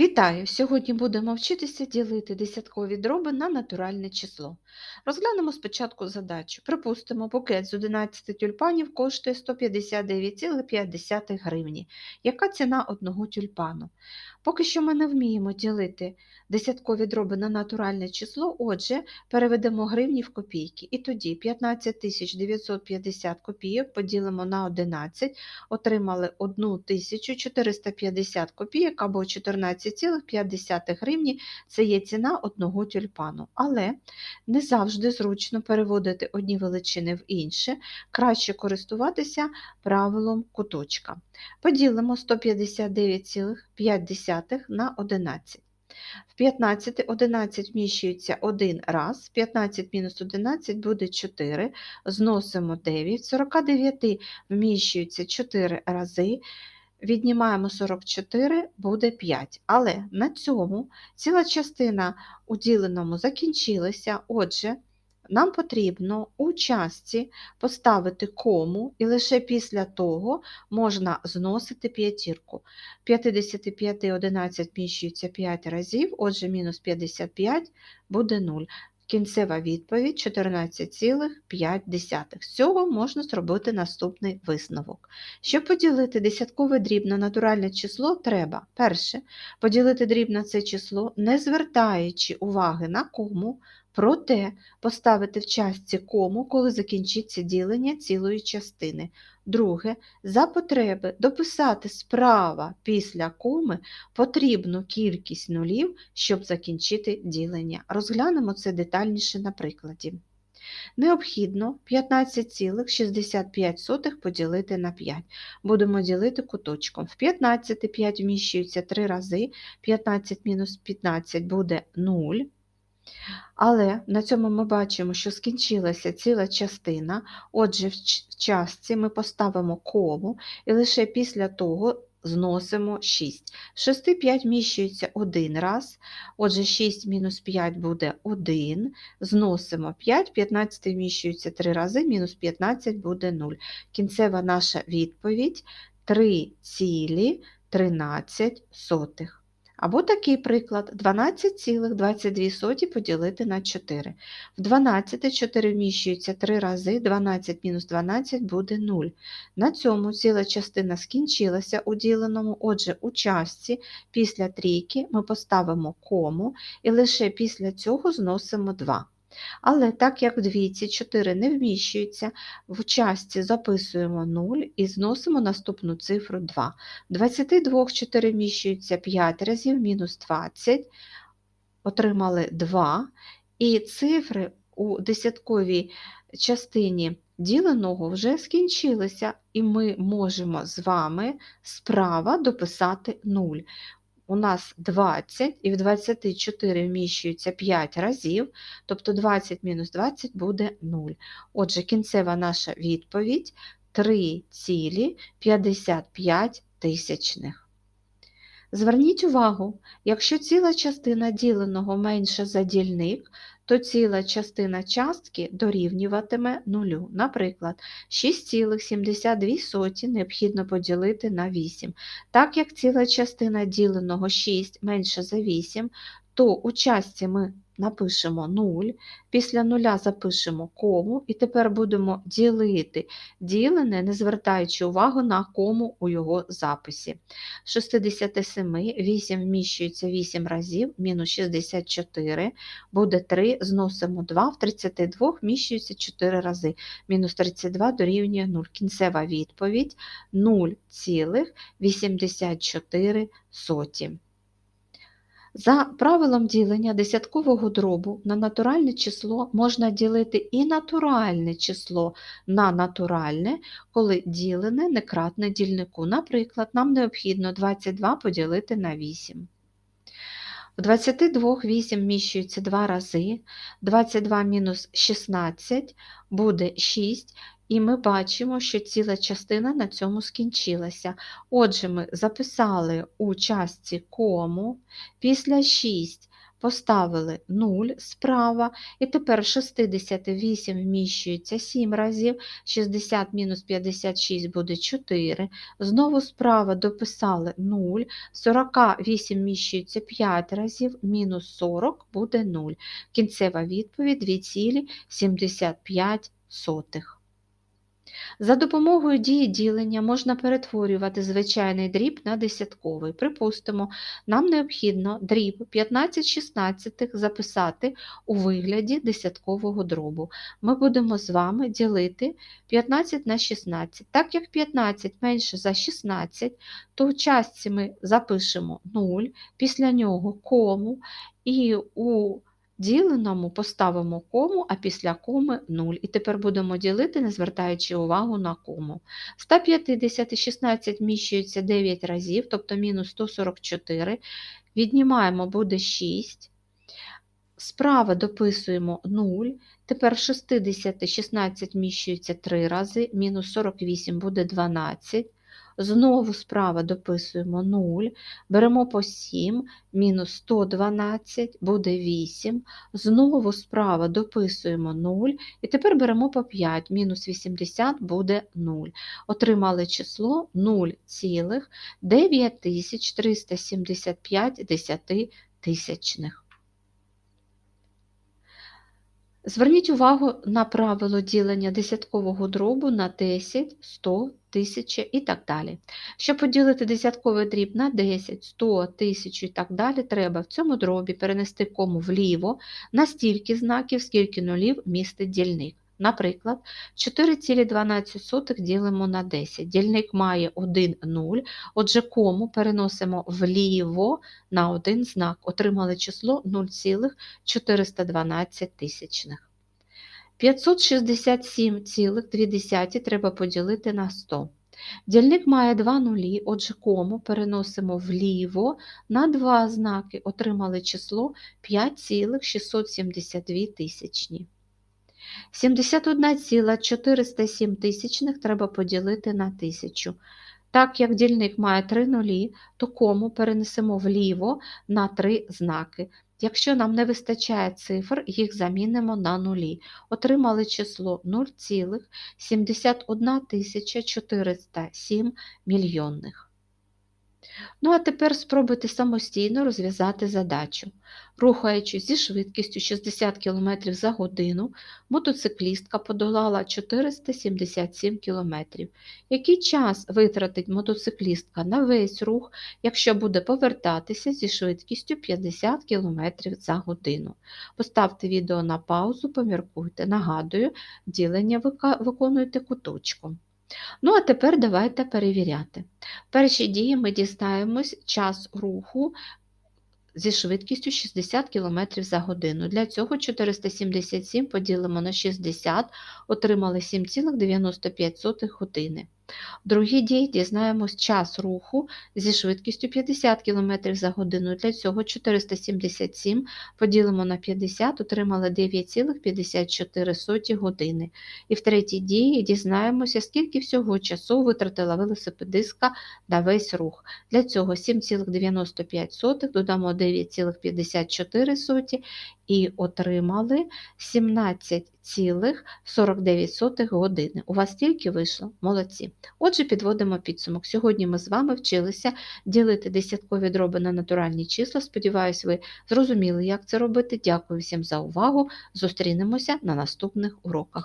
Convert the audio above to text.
Вітаю! Сьогодні будемо вчитися ділити десяткові дроби на натуральне число. Розглянемо спочатку задачу. Припустимо, букет з 11 тюльпанів коштує 159,5 гривні. Яка ціна одного тюльпану? Поки що ми не вміємо ділити десяткові дроби на натуральне число, отже, переведемо гривні в копійки. І тоді 15 950 копійок поділимо на 11, отримали 1450 копійок або 14,5 гривні це є ціна одного тюльпану. Але не завжди зручно переводити одні величини в інші, краще користуватися правилом куточка. Поділимо 159,5 на 11. В 15 11 вміщується 1 раз, 15 мінус 11 буде 4, зносимо 9, в 49 вміщується 4 рази, віднімаємо 44, буде 5. Але на цьому ціла частина у діленому закінчилася, отже, нам потрібно у частці поставити кому, і лише після того можна зносити п'ятірку. 55 11 вміщується 5 разів, отже, мінус 55 буде 0. Кінцева відповідь 14,5. З цього можна зробити наступний висновок. Щоб поділити десяткове дріб на натуральне число, треба перше поділити дріб на це число, не звертаючи уваги на кому, проте поставити в частці кому, коли закінчиться ділення цілої частини. Друге, за потреби дописати справа після коми потрібну кількість нулів, щоб закінчити ділення. Розглянемо це детальніше на прикладі. Необхідно 15,65 поділити на 5. Будемо ділити куточком. В 15 5 вміщується 3 рази, 15 мінус 15 буде 0. Але на цьому ми бачимо, що скінчилася ціла частина, отже, в частці ми поставимо кому і лише після того зносимо 6. В 6 5 вміщується 1 раз, отже, 6 мінус 5 буде 1, зносимо 5, 15 вміщується 3 рази, мінус 15 буде 0. Кінцева наша відповідь 3,13. Або такий приклад 12,22 поділити на 4. В 12 4 вміщується 3 рази, 12 мінус 12 буде 0. На цьому ціла частина скінчилася у діленому, отже, у частці після трійки ми поставимо кому і лише після цього зносимо 2. Але так як в двійці 4 не вміщується, в частці записуємо 0 і зносимо наступну цифру 2. В 22 4 вміщується 5 разів, мінус 20, отримали 2. І цифри у десятковій частині діленого вже скінчилися, і ми можемо з вами справа дописати 0 у нас 20, і в 24 вміщується 5 разів, тобто 20 мінус 20 буде 0. Отже, кінцева наша відповідь 3,55 тисячних. Зверніть увагу, якщо ціла частина діленого менше за дільник, то ціла частина частки дорівнюватиме нулю. Наприклад, 6,72 необхідно поділити на 8. Так як ціла частина діленого 6 менше за 8, то у частці ми напишемо 0, після нуля запишемо кому, і тепер будемо ділити ділене, не звертаючи увагу на кому у його записі. З 67 8 вміщується 8 разів, мінус 64, буде 3, зносимо 2, в 32 вміщується 4 рази, мінус 32 дорівнює 0. Кінцева відповідь 0,84. За правилом ділення десяткового дробу на натуральне число можна ділити і натуральне число на натуральне, коли ділене не кратне дільнику. Наприклад, нам необхідно 22 поділити на 8. В 22 8 вміщується 2 рази, 22 мінус 16 буде 6, і ми бачимо, що ціла частина на цьому скінчилася. Отже, ми записали у частці кому, після 6 поставили 0 справа, і тепер 68 вміщується 7 разів, 60 мінус 56 буде 4. Знову справа дописали 0, 48 вміщується 5 разів, мінус 40 буде 0. Кінцева відповідь 2,75. За допомогою дії ділення можна перетворювати звичайний дріб на десятковий. Припустимо, нам необхідно дріб 15 16 записати у вигляді десяткового дробу. Ми будемо з вами ділити 15 на 16. Так як 15 менше за 16, то в частці ми запишемо 0, після нього кому, і у діленому поставимо кому, а після коми 0. І тепер будемо ділити, не звертаючи увагу на кому. 150 і 16 вміщується 9 разів, тобто мінус 144. Віднімаємо, буде 6. Справа дописуємо 0. Тепер 60 і 16 вміщується 3 рази, мінус 48 буде 12. Знову справа дописуємо 0, беремо по 7, мінус 112 буде 8. Знову справа дописуємо 0, і тепер беремо по 5, мінус 80 буде 0. Отримали число 0,9375 десятитисячних. Зверніть увагу на правило ділення десяткового дробу на 10, 100, 1000 і так далі. Щоб поділити десятковий дріб на 10, 100, 1000 і так далі, треба в цьому дробі перенести кому вліво на стільки знаків, скільки нулів містить дільник. Наприклад, 4,12 ділимо на 10. Дільник має 1 0, отже, кому переносимо вліво на один знак. Отримали число 0,412 тисячних. 567,2 треба поділити на 100. Дільник має 2 нулі, отже, кому переносимо вліво на два знаки. Отримали число 5,672 тисячні. 71,407 тисячних треба поділити на 1000. Так як дільник має 3 нулі, то кому перенесемо вліво на 3 знаки. Якщо нам не вистачає цифр, їх замінимо на нулі. Отримали число 0,71 407 мільйонних. Ну, а тепер спробуйте самостійно розв'язати задачу. Рухаючись зі швидкістю 60 км за годину, мотоциклістка подолала 477 км. Який час витратить мотоциклістка на весь рух, якщо буде повертатися зі швидкістю 50 км за годину? Поставте відео на паузу, поміркуйте. Нагадую, ділення виконуйте куточком. Ну, а тепер давайте перевіряти. Перші дії ми дістаємось час руху зі швидкістю 60 км за годину. Для цього 477 поділимо на 60, отримали 7,95 години. В другій дії дізнаємось час руху зі швидкістю 50 км за годину. Для цього 477 поділимо на 50, отримали 9,54 години. І в третій дії дізнаємося, скільки всього часу витратила велосипедистка на весь рух. Для цього 7,95 додамо 9,54 і отримали 17,49 години. У вас тільки вийшло молодці. Отже, підводимо підсумок. Сьогодні ми з вами вчилися ділити десяткові дроби на натуральні числа. Сподіваюсь, ви зрозуміли, як це робити. Дякую всім за увагу. Зустрінемося на наступних уроках.